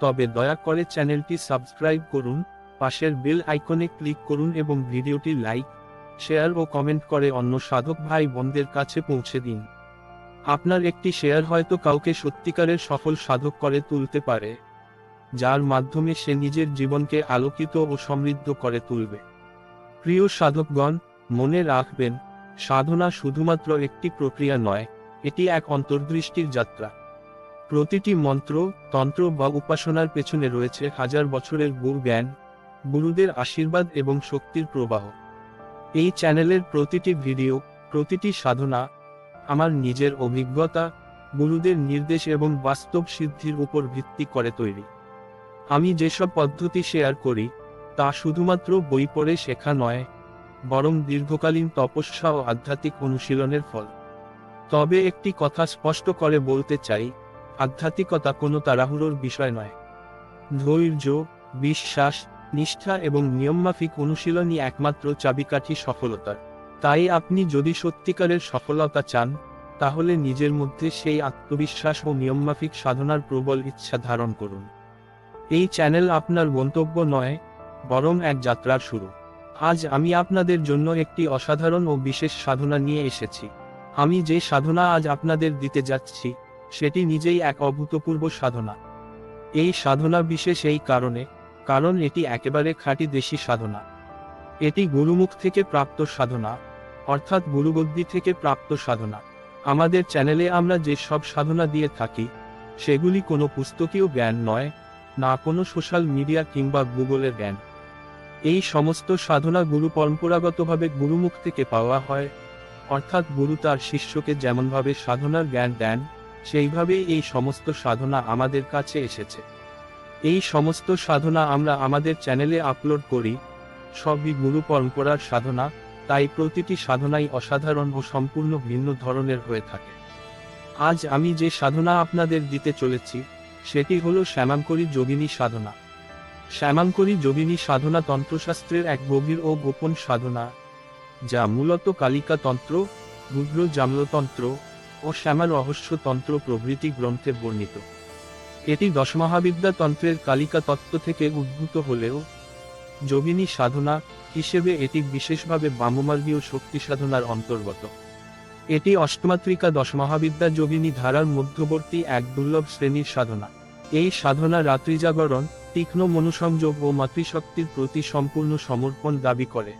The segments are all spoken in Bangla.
তবে দয়া করে চ্যানেলটি সাবস্ক্রাইব করুন, পাশের বেল আইকনে ক্লিক করুন এবং ভিডিওটি লাইক, শেয়ার ও কমেন্ট করে অন্য সাধক ভাই বোনদের কাছে পৌঁছে দিন। আপনার একটি শেয়ার হয়তো কাউকে সত্যিকারের সফল সাধক করে তুলতে পারে, যার মাধ্যমে সে নিজের জীবনকে আলোকিত ও সমৃদ্ধ করে তুলবে। প্রিয় সাধকগণ, মনে রাখবেন, সাধনা শুধুমাত্র একটি প্রক্রিয়া নয়, এটি এক অন্তর্দৃষ্টির যাত্রা। প্রতিটি মন্ত্র, তন্ত্র বা উপাসনার পেছনে রয়েছে হাজার বছরের গুরু জ্ঞান, গুরুদের আশীর্বাদ এবং শক্তির প্রবাহ। এই চ্যানেলের প্রতিটি ভিডিও, প্রতিটি সাধনা, আমার নিজের অভিজ্ঞতা, গুরুদের নির্দেশ এবং বাস্তব সিদ্ধির উপর ভিত্তি করে তৈরি। আমি যেসব পদ্ধতি শেয়ার করি, তা শুধুমাত্র বই পড়ে শেখা নয়, বরং দীর্ঘকালীন তপস্যা ও আধ্যাত্মিক অনুশীলনের ফল। তবে একটি কথা স্পষ্ট করে বলতে চাই আধ্যাত্মিকতা কোনো তাড়াহুড়োর বিষয় নয়। ধৈর্য, বিশ্বাস, নিষ্ঠা এবং নিয়মমাফিক অনুশীলনই একমাত্র চাবিকাঠি সফলতার। তাই আপনি যদি সত্যিকারের সফলতা চান, তাহলে নিজের মধ্যে সেই আত্মবিশ্বাস ও নিয়মমাফিক সাধনার প্রবল ইচ্ছা ধারণ করুন। এই চ্যানেল আপনার গন্তব্য নয়, বরং এক যাত্রার শুরু। আজ আমি আপনাদের জন্য একটি অসাধারণ ও বিশেষ সাধনা নিয়ে এসেছি। আমি যে সাধনা আজ আপনাদের দিতে যাচ্ছি সেটি নিজেই এক অভূতপূর্ব সাধনা। এই সাধনা বিশেষ এই কারণে, কারণ এটি একেবারে খাঁটি দেশি সাধনা। এটি গুরুমুখ থেকে প্রাপ্ত সাধনা, অর্থাৎ গুরুগদ্দি থেকে প্রাপ্ত সাধনা। আমাদের চ্যানেলে আমরা যে সব সাধনা দিয়ে থাকি, সেগুলি কোনো পুস্তকীয় জ্ঞান নয়, না কোনো সোশ্যাল মিডিয়া কিংবা গুগলের জ্ঞান। এই সমস্ত সাধনা গুরু পরম্পরাগতভাবে গুরুমুখ থেকে পাওয়া হয়, অর্থাৎ গুরু তার শিষ্যকে যেমনভাবে সাধনার জ্ঞান দেন সেইভাবেই এই সমস্ত সাধনা আমাদের কাছে এসেছে। এই সমস্ত সাধনা আমরা আমাদের চ্যানেলে আপলোড করি, সবই গুরু পরম্পরার সাধনা, তাই প্রতিটি সাধনাই অসাধারণ ও সম্পূর্ণ ভিন্ন ধরনের হয়ে থাকে। আজ আমি যে সাধনা আপনাদের দিতে চলেছি, সেটি হল শ্যামাঙ্করী যোগিনী সাধনা। শ্যামাঙ্করী যোগিনী সাধনা তন্ত্রশাস্ত্রের এক গভীর ও গোপন সাধনা, যা মূলত কালিকা তন্ত্র রুদ্র জামলতন্ত্র ও শ্যামা রহস্য তন্ত্র প্রভৃতি গ্রন্থে বর্ণিত। এটি দশমহাবিদ্যা তন্ত্রের কালিকা তত্ত্ব থেকে উদ্ভূত হলেও, যোগিনী সাধনা হিসেবে এটি বিশেষভাবে বামমার্গীয় শক্তি সাধনার অন্তর্গত। এটি অষ্টমাত্রিকা দশমহাবিদ্যা যোগিনী ধারার মধ্যবর্তী এক দুর্লভ শ্রেণির সাধনা। এই সাধনা রাত্রি জাগরণ তীক্ষ্ণ মনুসংযোগ ও মাতৃশক্তির প্রতি সম্পূর্ণ সমর্পণ দাবি করে।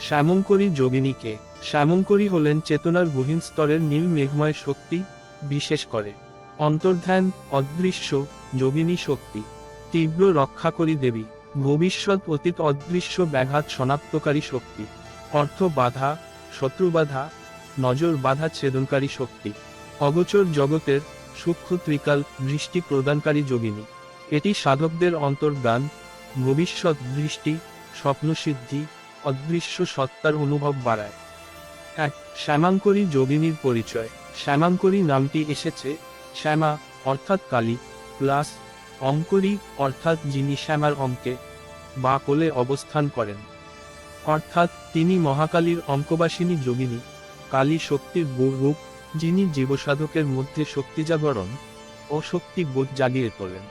শ্যামঙ্করী যোগিনীকে শ্যামঙ্করী হলেন চেতনার গহীন স্তরের নীল মেঘময় শক্তি, বিশেষ করে অন্তর্ধ্যান, অদৃশ্য, যোগিনী শক্তি, তীব্র রক্ষাকরী দেবী, ভবিষ্যৎ অতীত অদৃশ্য ব্যাঘাত শনাক্তকারী শক্তি, অর্থ বাধা, শত্রু বাধা, নজর বাধা ছেদনকারী শক্তি, অগোচর জগতের সূক্ষ্ম ত্রিকাল দৃষ্টি প্রদানকারী যোগিনী। এটি সাধকদের অন্তর্গান ভবিষ্যৎ দৃষ্টি, স্বপ্নসিদ্ধি, অদৃশ্য সত্তার অনুভব বাড়ায়। এক, শ্যামাঙ্করী যোগিনীর পরিচয়। শ্যামাঙ্করী নামটি এসেছে, শ্যামা, অর্থাৎ কালী, প্লাস, অঙ্করী, অর্থাৎ যিনি শ্যামার অঙ্কে, বা কোলে অবস্থান করেন। অর্থাৎ, তিনি মহাকালীর অঙ্কবাসিনী যোগিনী, কালী শক্তির গুর রূপ, যিনি জীবসাধকের মধ্যে শক্তি জাগরণ ও শক্তি বোধ জাগিয়ে তোলেন।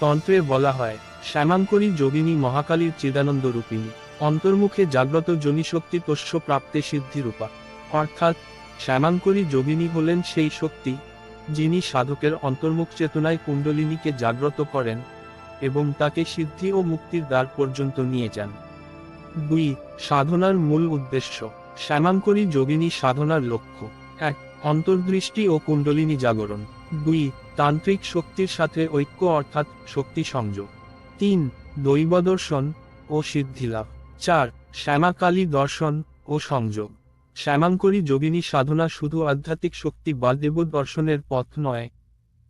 তন্ত্রে বলা হয়, শ্যামাঙ্করী যোগিনী মহাকালীর চিদানন্দ রূপিণী। অন্তর্মুখে জাগ্রত জনিশক্তি তস্য প্রাপ্তে সিদ্ধিরূপা। অর্থাৎ, শ্যামাঙ্করী যোগিনী হলেন সেই শক্তি, যিনি সাধকের অন্তর্মুখ চেতনায় কুণ্ডলিনীকে জাগ্রত করেন এবং তাকে সিদ্ধি ও মুক্তির দ্বার পর্যন্ত নিয়ে যান। দুই, সাধনার মূল উদ্দেশ্য। শ্যামাঙ্করী যোগিনী সাধনার লক্ষ্য। এক, অন্তর্দৃষ্টি ও কুণ্ডলিনী জাগরণ। দুই, তান্ত্রিক শক্তির সাথে ঐক্য অর্থাৎ শক্তি সংযোগ। তিন, দৈবদর্শন ও সিদ্ধিলাভ। চার, শ্যামাকালী দর্শন ও সংযোগ। শ্যামাঙ্করী যোগিনী সাধনা শুধু আধ্যাত্মিক শক্তি বা দেব দর্শনের পথ নয়,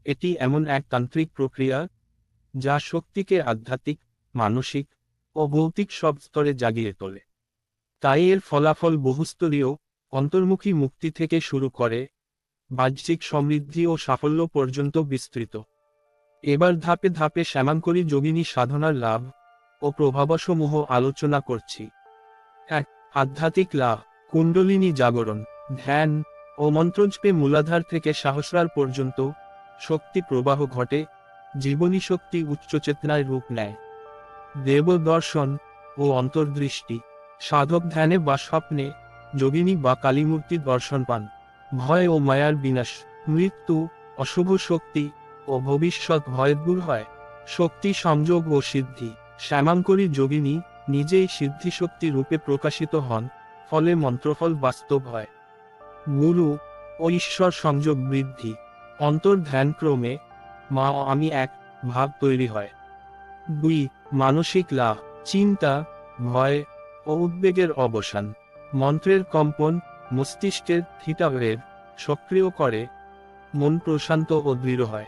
এটি এমন এক তান্ত্রিক প্রক্রিয়া যা শক্তিকে আধ্যাত্মিক, মানসিক ও ভৌতিক সব স্তরে জাগিয়ে তোলে। তাই এর ফলাফল বহুস্তরীয়, অন্তর্মুখী মুক্তি থেকে শুরু করে বাহ্যিক সমৃদ্ধি ও সাফল্য পর্যন্ত বিস্তৃত। এবার ধাপে ধাপে শ্যামাঙ্করী যোগিনী সাধনার লাভ ও প্রভাবসমূহ আলোচনা করছি। এক, আধ্যাত্মিক লাভ, কুণ্ডলিনী জাগরণ, ধ্যান ও মন্ত্রজপে মূলাধার থেকে সহস্রার পর্যন্ত শক্তি প্রবাহ ঘটে, জীবনী শক্তি উচ্চ চেতনায় রূপ নেয়। দেব দর্শন ও অন্তর্দৃষ্টি, সাধক ধ্যানে বা স্বপ্নে যোগিনী বা কালীমূর্তি দর্শন পান। ভয় ও মায়ার বিনাশ, মৃত্যু, অশুভ শক্তি ও ভবিষ্যৎ ভয় দূর হয়, শক্তি সংযোগ ও সিদ্ধি। শ্যামাঙ্করী যোগিনী নিজেই সিদ্ধিশক্তি রূপে প্রকাশিত হন, ফলে মন্ত্রফল বাস্তব হয়। গুরু ও ঈশ্বর সংযোগ বৃদ্ধি অন্তর্ধ্যান ক্রমে মা আমি এক, ভাব তৈরি হয়। দুই, মানসিক লাভ, চিন্তা, ভয় ও উদ্বেগের অবসান। মন্ত্রের কম্পন, মস্তিষ্কের থিটাওয়েভ সক্রিয় করে, মন প্রশান্ত ও দৃঢ় হয়।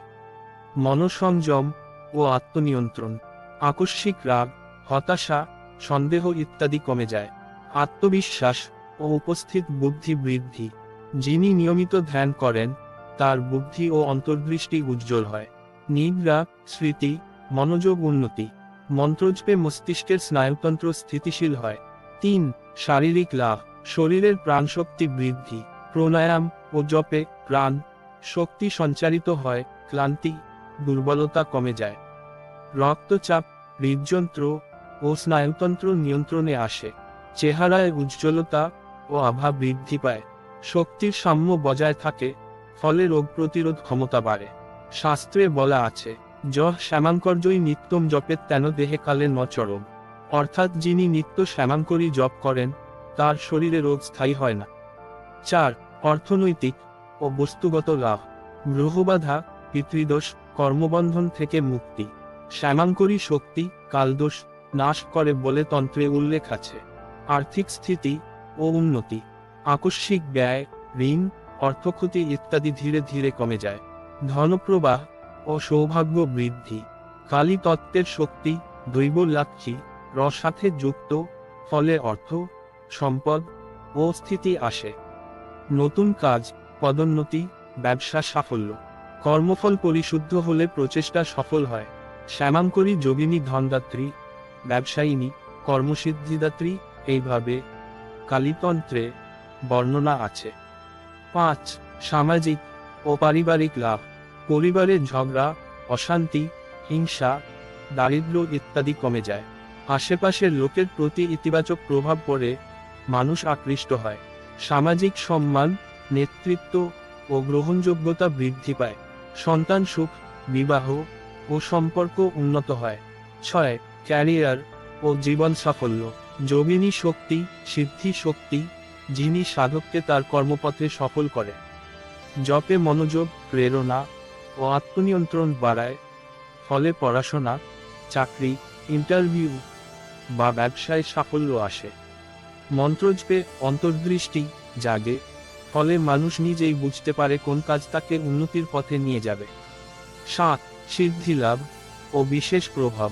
মনসংযম ও আত্মনিয়ন্ত্রণ। আকস্মিক রাগ, হতাশা, সন্দেহ ইত্যাদি কমে যায়। আত্মবিশ্বাস ও উপস্থিত বুদ্ধি বৃদ্ধি। যিনি নিয়মিত ধ্যান করেন, তার বুদ্ধি ও অন্তর্দৃষ্টি উজ্জ্বল হয়। নিদ্রা, স্মৃতি, মনোযোগ উন্নতি। মন্ত্রজপে মস্তিষ্কের স্নায়ুতন্ত্র স্থিতিশীল হয়। তিন, শারীরিক লাভ। শরীরের প্রাণশক্তি বৃদ্ধি। প্রাণায়াম ও জপে প্রাণ শক্তি সঞ্চারিত হয়, ক্লান্তি, দুর্বলতা কমে যায়। রক্তচাপ, হৃদযন্ত্র ও স্নায়ুতন্ত্র নিয়ন্ত্রণে আসে। চেহারায় উজ্জ্বলতা ও আভা বৃদ্ধি পায়। শক্তির সাম্য বজায় থাকে, ফলে রোগ প্রতিরোধ ক্ষমতা বাড়ে। শাস্ত্রে বলা আছে য শ্যামাঙ্কর্যই নিত্যম জপের তেন দেহে কালে ন চরম। অর্থাৎ যিনি নিত্য শ্যামাঙ্করী জপ করেন, তার শরীরে রোগ স্থায়ী হয় না। চার, অর্থনৈতিক ও বস্তুগত লাভ। গ্রহবাধা পিতৃদোষ, কর্মবন্ধন থেকে মুক্তি। শ্যামাঙ্করী শক্তি, কালদোষ, নাশ করে বলে তন্ত্রে উল্লেখ আছে। আর্থিক স্থিতি ও উন্নতি, আকস্মিক ব্যয়, ঋণ, অর্থক্ষতি ইত্যাদি ধীরে ধীরে কমে যায়। ধনপ্রবাহ ও সৌভাগ্য বৃদ্ধি, কালী তত্ত্বের শক্তি, দৈব লাক্ষী রস সাথে যুক্ত, ফলে অর্থ, সম্পদ ও স্থিতি আসে। নতুন কাজ, পদোন্নতি, ব্যবসা সাফল্য, কর্মফল পরিশুদ্ধ হলে প্রচেষ্টা সফল হয়। শ্যামাঙ্করী যোগিনী ধনদাত্রী, ব্যবসায়িনী, কর্মসিদ্ধিদাত্রী, এইভাবে কালীতন্ত্রে বর্ণনা আছে। পাঁচ, সামাজিক ও পারিবারিক লাভ পরিবারের ঝগড়া, অশান্তি, হিংসা দারিদ্র্য ইত্যাদি কমে যায়। আশেপাশের লোকের প্রতি ইতিবাচক প্রভাব পড়ে, মানুষ আকৃষ্ট হয়। সামাজিক সম্মান, নেতৃত্ব ও গ্রহণযোগ্যতা বৃদ্ধি পায়। সন্তান সুখ, বিবাহ ও সম্পর্ক উন্নত হয়। ছয়, ক্যারিয়ার ও জীবন সাফল্য। যোগিনী শক্তি, সিদ্ধি শক্তি, যিনি সাধককে তার কর্মপথে সফল করে। জপে মনোযোগ, প্রেরণা ও আত্মনিয়ন্ত্রণ বাড়ায়। ফলে পড়াশোনা, চাকরি, ইন্টারভিউ বা ব্যবসায় সাফল্য আসে। মন্ত্রজপে অন্তর্দৃষ্টি জাগে, ফলে মানুষ নিজেই বুঝতে পারে কোন কাজ তাকে উন্নতির পথে নিয়ে যাবে। সাত সিদ্ধি লাভ ও বিশেষ প্রভাব।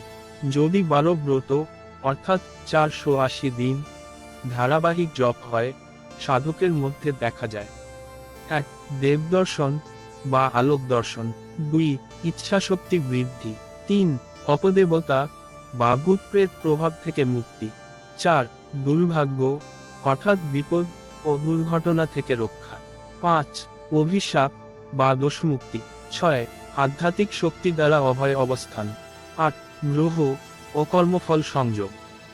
যদি বারো ব্রত, অর্থাৎ চারশো আশি দিন ধারাবাহিক জপ হয়, সাধকের মধ্যে দেখা যায়। এক দেবদর্শন বা আলোক দর্শন। দুই ইচ্ছাশক্তি বৃদ্ধি। তিন, অপদেবতা বা ভূতপ্রেত প্রভাব থেকে মুক্তি। চার, দুর্ভাগ্য হঠাৎ বিপদ ও দুর্ঘটনা থেকে রক্ষা। পাঁচ, অভিশাপ বা দোষমুক্তি। ছয় আধ্যাত্মিক শক্তি দ্বারা অভয় অবস্থান। আট, গ্রহ ও কর্মফল সংযোগ।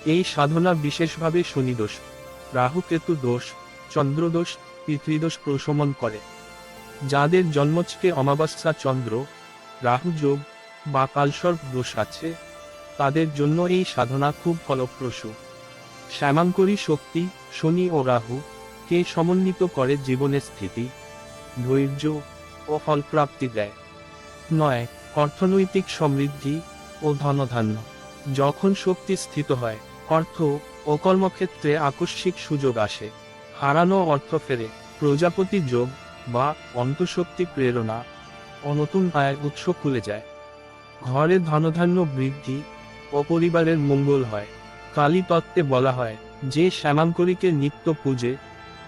এই সাধনা বিশেষভাবে শনিদোষ রাহুকেতু দোষ চন্দ্রদোষ পিতৃদোষ প্রশমন করে। যাদের জন্মচকে অমাবস্যা চন্দ্র, রাহু যোগ বা কালসর্প দোষ আছে, তাদের জন্য এই সাধনা খুব ফলপ্রসূ। শ্যামাঙ্করী শক্তি, শনি ও রাহু, কে সমন্বিত করে জীবনের স্থিতি, ধৈর্য ও ফলপ্রাপ্তি দেয়। নয়, অর্থনৈতিক সমৃদ্ধি ও ধনধান্য। যখন শক্তি স্থিত হয়, অর্থ ও কর্মক্ষেত্রে আকস্মিক সুযোগ আসে। হারানো অর্থ ফেরে, প্রজাপতি যোগ বা অন্তঃশক্তি প্রেরণা ও নতুন আয়ের উৎস খুলে যায়। ঘরে ধনধান্য বৃদ্ধি ও পরিবারের মঙ্গল হয়। কালী তত্ত্বে বলা হয়, যে শ্যামাঙ্করীকে নিত্য পূজে,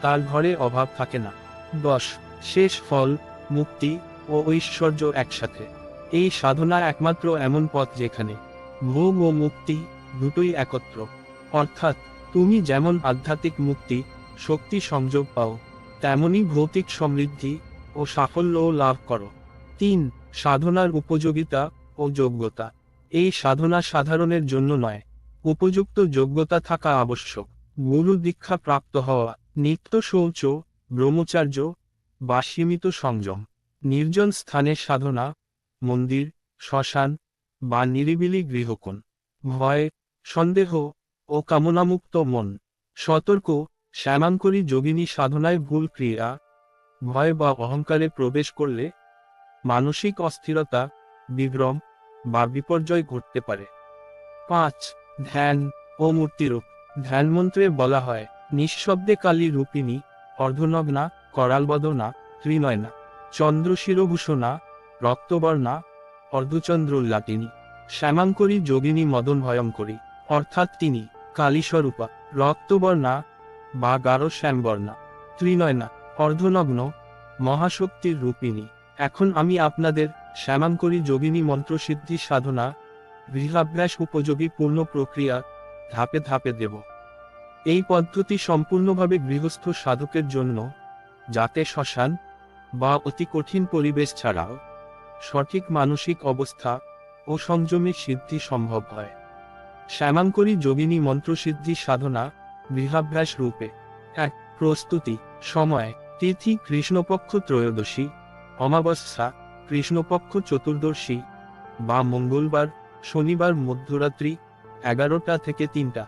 তার ঘরে অভাব থাকে না। দশ, শেষ ফল, মুক্তি ও ঐশ্বর্য একসাথে। এই সাধনা একমাত্র এমন পথ যেখানে ভোগ ও মুক্তি দুটোই একত্র। অর্থাৎ, তুমি যেমন আধ্যাত্মিক মুক্তি, শক্তি সংযোগ পাও, তেমনি ভৌতিক সমৃদ্ধি ও সাফল্যও লাভ করো। তিন, সাধনার উপযোগিতা ও যোগ্যতা। এই সাধনা সাধারণের জন্য নয়, উপযুক্ত যোগ্যতা থাকা আবশ্যক। গুরু দীক্ষা প্রাপ্ত হওয়া, নিত্য শৌচ, ব্রহ্মচার্য বা সীমিত সংযম। নির্জন স্থানে সাধনা, মন্দির, শ্মশান বা নিরিবিলি গৃহকোণ। ভয়, সন্দেহ ও কামনামুক্ত মন, সতর্ক, শ্যামাঙ্করী যোগিনী সাধনায় ভুল ক্রিয়া, ভয় বা অহংকারে প্রবেশ করলে মানসিক অস্থিরতা, বিভ্রম বা বিপর্যয় ঘটতে পারে। পাঁচ, ধ্যান ও মূর্তিরূপ। ধ্যান মন্ত্রে বলা হয়, নিঃশব্দে কালী রূপিণী, অর্ধনগ্না করালবদনা ত্রিনয়না। চন্দ্রশিরভূষণা, রক্তবর্ণা, অর্ধচন্দ্রোল্লাটিনী, শ্যামাঙ্করী যোগিনী মদন ভয়ঙ্করী অর্থাৎ তিনি, কালীস্বরূপা, রক্তবর্ণা বা গাঢ় শ্যামবর্ণা, ত্রিনয়না, অর্ধনগ্ন, মহাশক্তির রূপিণী। এখন আমি আপনাদের শ্যামাঙ্করী যোগিনী মন্ত্রসিদ্ধি সাধনা, গৃহাভ্যাস উপযোগী পূর্ণ প্রক্রিয়া ধাপে ধাপে দেব। এই পদ্ধতি সম্পূর্ণভাবে গৃহস্থ সাধকের জন্য, যাতে শ্মশান বা অতি কঠিন পরিবেশ ছাড়াও, সঠিক মানসিক অবস্থা ও সংযমে সিদ্ধি সম্ভব হয়। শ্যামাঙ্করী যোগিনী মন্ত্রসিদ্ধি সাধনা গৃহাভ্যাস রূপে। এক, প্রস্তুতি, সময়, তিথি, কৃষ্ণপক্ষ ত্রয়োদশী, অমাবস্যা, কৃষ্ণপক্ষ চতুর্দশী বা মঙ্গলবার, শনিবার মধ্যরাত্রি, এগারোটা থেকে তিনটা।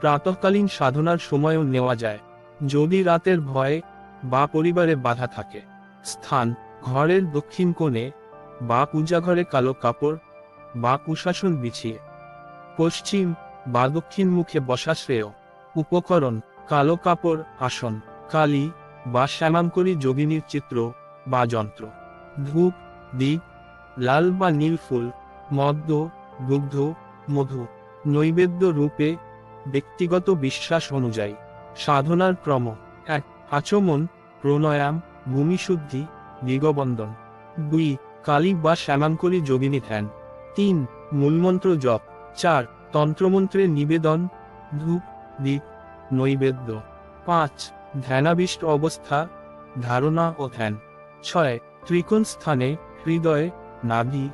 প্রাতঃকালীন সাধনার সময়ও নেওয়া যায়, যদি রাতের ভয়ে বা পরিবারে বাধা থাকে। স্থান ঘরের দক্ষিণ কোণে বা পূজাঘরে কালো কাপড় বা কুশাসন বিছিয়ে। পশ্চিম বা দক্ষিণ মুখে বসা শ্রেয় উপকরণ, কালো কাপড়, আসন, কালী বা শ্যামাঙ্করী যোগিনীর চিত্র বা যন্ত্র। ধূপ দ্বীপ লাল বা নীল ফুল, মদ্য, দুগ্ধ, মধু, নৈবেদ্য রূপে ব্যক্তিগত বিশ্বাস অনুযায়ী। সাধনার ক্রম, এক, আচমন, প্রণয়াম ভূমিশুদ্ধি দিগবন্দন দুই, কালী বা শ্যামাঙ্করী যোগিনী ধ্যান। তিন, মূলমন্ত্র জপ। চার, তন্ত্রমন্ত্রের নিবেদন। ধূপ, দীপ, নৈবেদ্য। পাঁচ, ধ্যানাবিষ্ট অবস্থা, ধারণা ও ধ্যান। ছয়, ত্রিকোণ স্থানে হৃদয়ে, নাভি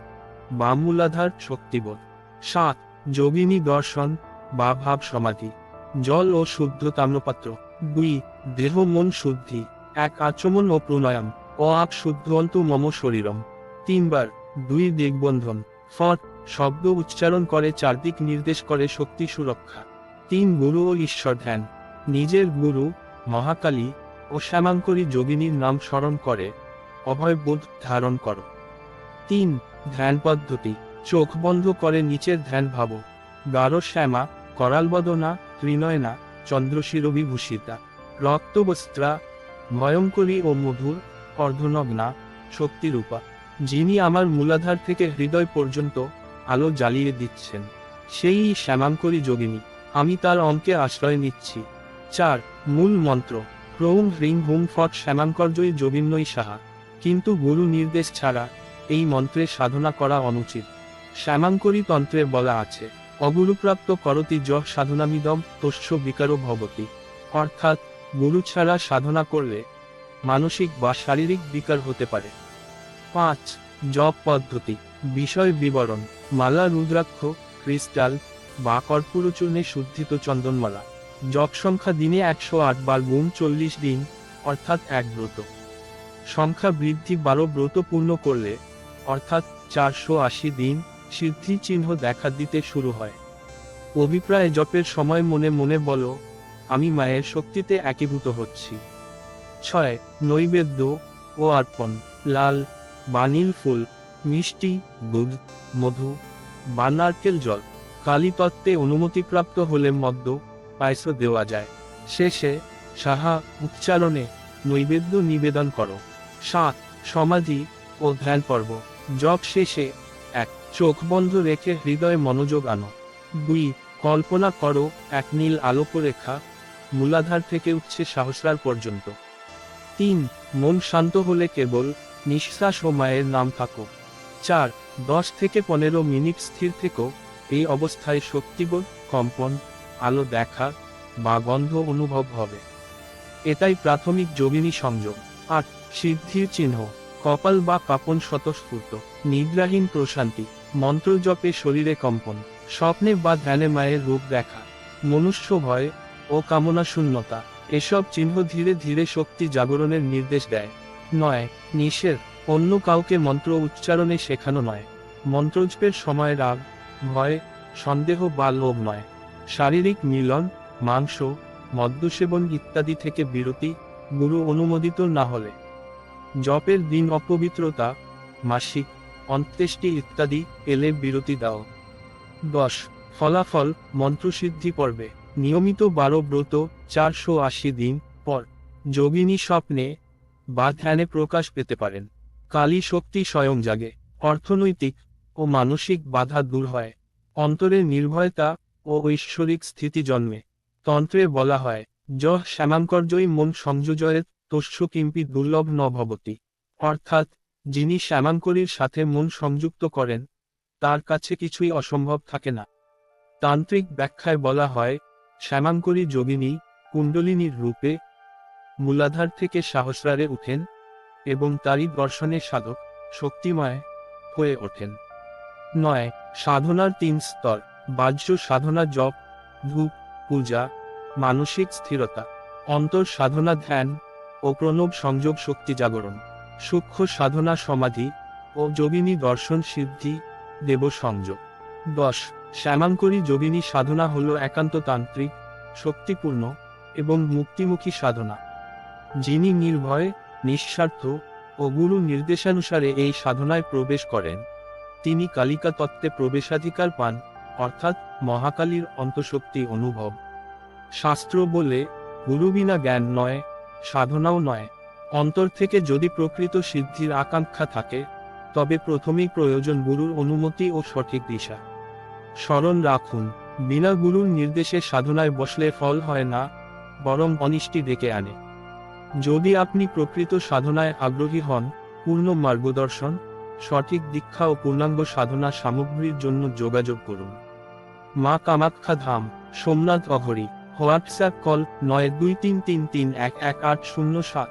বা মূলাধার শক্তিবোধ। সাত, যোগিনী দর্শন বা ভাব সমাধি। জল ও শুদ্ধ তাম্রপাত্র। দুই, দেহ মন শুদ্ধি। এক আচমন ও প্রণয়াম। ও আপ শুদ্ধন্ত মম শরীরম। তিনবার, দুই দিগবন্ধন ফট, শব্দ উচ্চারণ করে চারদিক নির্দেশ করে শক্তি সুরক্ষা। তিন গুরু ও ঈশ্বর ধ্যান। নিজের গুরু, মহাকালী ও শ্যামাঙ্করী যোগিনীর নাম স্মরণ করে অভয় বোধ ধারণ করো। তিন, ধ্যান পদ্ধতি। চোখ বন্ধ করে নিচের ধ্যান ভাবো। গাঢ় শ্যামা করালবদনা ত্রিনয়না, চন্দ্রশিরবিভূষিতা। রক্তবস্ত্রা ভয়ঙ্করী ও মধুর, অর্ধনগ্না, শক্তিরূপা, যিনি আমার মূলাধার থেকে হৃদয় পর্যন্ত আলো জ্বালিয়ে দিচ্ছেন। সেই শ্যামাঙ্করী যোগিনী, আমি তার অঙ্কে আশ্রয় নিচ্ছি। চার, মূল মন্ত্র ক্রৌম হ্রিং হুম ফট শ্যামাঙ্কর্যই যোগিন্নই সাহা। কিন্তু গুরু নির্দেশ ছাড়া এই মন্ত্রে সাধনা করা অনুচিত। শ্যামাঙ্করী তন্ত্রে বলা আছে, অগুরুপ্রাপ্ত করতি য সাধনামিদম তস্য বিকারো ভবতি। অর্থাৎ গুরু ছাড়া সাধনা করলে মানসিক বা শারীরিক বিকার হতে পারে। পাঁচ, জপ পদ্ধতি, বিষয় বিবরণ, মালা, রুদ্রাক্ষ, ক্রিস্টাল বা কর্পূরচূর্ণে শুদ্ধিত চন্দনমালা। জপ সংখ্যা দিনে একশো আট বার গুণ চল্লিশ দিন, অর্থাৎ এক ব্রত। সংখ্যা বৃদ্ধি বারো ব্রত পূর্ণ করলে, অর্থাৎ চারশো আশি দিন, সিদ্ধি চিহ্ন দেখা দিতে শুরু হয়। অভিপ্রায় জপের সময় মনে মনে বলো আমি মায়ের শক্তিতে একীভূত হচ্ছি। ছয়, নৈবেদ্য ও অর্পণ। লাল বানিল ফুল, মিষ্টি, দুধ, মধু বা নারকেল জল। কালীতত্ত্বে অনুমতিপ্রাপ্ত হলে মদ্য, পায়স দেওয়া যায়। শেষে, সাহা, উচ্চারণে নৈবেদ্য নিবেদন করো। সাত, সমাধি ও ধ্যান পর্ব। জপ শেষে, এক, চোখ বন্ধ রেখে হৃদয়ে মনোযোগ আনো। দুই, কল্পনা করো এক নীল আলোকরেখা মূলাধার থেকে উঠছে সহস্রার পর্যন্ত। তিন, মন শান্ত হলে কেবল নিঃশ্বাস ও মায়ের নাম থাকো। চার, দশ থেকে পনেরো মিনিট স্থির থেকো। এই অবস্থায় শক্তিবোধ, কম্পন, আলো দেখা বা গন্ধ অনুভব হবে। এটাই প্রাথমিক যোগিনী সংযোগ। আট, সিদ্ধির চিহ্ন। কপাল বা কাপন স্বতঃস্ফূর্ত। নিদ্রাহীন প্রশান্তি। মন্ত্র জপে শরীরে কম্পন। স্বপ্নে বা ধ্যানে মায়ের রূপ দেখা। মনুষ্য ভয় ও কামনা শূন্যতা, এসব চিহ্ন ধীরে ধীরে শক্তি জাগরণের নির্দেশ দেয়। নয়, নিষেধ, অন্য কাউকে মন্ত্র উচ্চারণে শেখানো নয়। মন্ত্রজপের সময় রাগ, ভয়, সন্দেহ বা লোভ নয়। শারীরিক মিলন, মাংস, মদ্যসেবন ইত্যাদি থেকে বিরতি, গুরু অনুমোদিত না হলে। জপের দিন অপবিত্রতা, মাসিক, অন্ত্যেষ্টি ইত্যাদি এলে বিরতি দাও। দশ, ফলাফল, মন্ত্রসিদ্ধি পর্বে। নিয়মিত বারো ব্রত, চারশো আশি দিন পর যোগিনী স্বপ্নে বা ধ্যানে প্রকাশ পেতে পারেন। কালী শক্তি স্বয়ং জাগে, অর্থনৈতিক ও মানসিক বাধা দূর হয়। অন্তরের নির্ভয়তা ও ঐশ্বরিক স্থিতি জন্মে। তন্ত্রে বলা হয় য শ্যামাঙ্কর্যই মন সংযোজয়ের তস্য কিম্পি দুর্লভ ন ভবতি অর্থাৎ, যিনি শ্যামাঙ্করীর সাথে মন সংযুক্ত করেন, তার কাছে কিছুই অসম্ভব থাকে না। তান্ত্রিক ব্যাখ্যায় বলা হয় শ্যামাঙ্করী যোগিনী, কুণ্ডলিনীর রূপে মূলাধার থেকে সাহস্রারে উঠেন এবং তারই দর্শনে সাধক, শক্তিময় হয়ে ওঠেন। নয়, সাধনার তিন স্তর, বাহ্য সাধনা জপ, ধূপ, পূজা, মানসিক স্থিরতা, অন্তর সাধনা ধ্যান ও প্রণব সংযোগ শক্তি জাগরণ, সূক্ষ্ম সাধনা সমাধি ও যোগিনী দর্শন সিদ্ধি দেব সংযোগ দশ শ্যামাঙ্করী যোগিনী সাধনা হল একান্ত তান্ত্রিক শক্তিপূর্ণ এবং মুক্তিমুখী সাধনা। যিনি নির্ভয়, নিঃস্বার্থ ও গুরু নির্দেশানুসারে এই সাধনায় প্রবেশ করেন, তিনি কালিকা তত্ত্বে প্রবেশাধিকার পান, অর্থাৎ মহাকালীর অন্তঃশক্তি অনুভব। শাস্ত্র বলে, গুরু বিনা জ্ঞান নয়, সাধনাও নয়। অন্তর থেকে যদি প্রকৃত সিদ্ধির আকাঙ্ক্ষা থাকে, তবে প্রথমেই প্রয়োজন গুরুর অনুমতি ও সঠিক দিশা। স্মরণ রাখুন, বিনা গুরুর নির্দেশে সাধনায় বসলে ফল হয় না, বরং অনিষ্টি ডেকে আনে। যদি আপনি প্রকৃত সাধনায় আগ্রহী হন, পূর্ণ মার্গদর্শন, সঠিক দীক্ষা ও পূর্ণাঙ্গ সাধনা সামগ্রীর জন্য যোগাযোগ করুন। মা কামাখ্যা ধাম, সোমনাথ অঘরি, হোয়াটসঅ্যাপ কল নয় দুই তিন তিন তিন এক এক আট শূন্য সাত।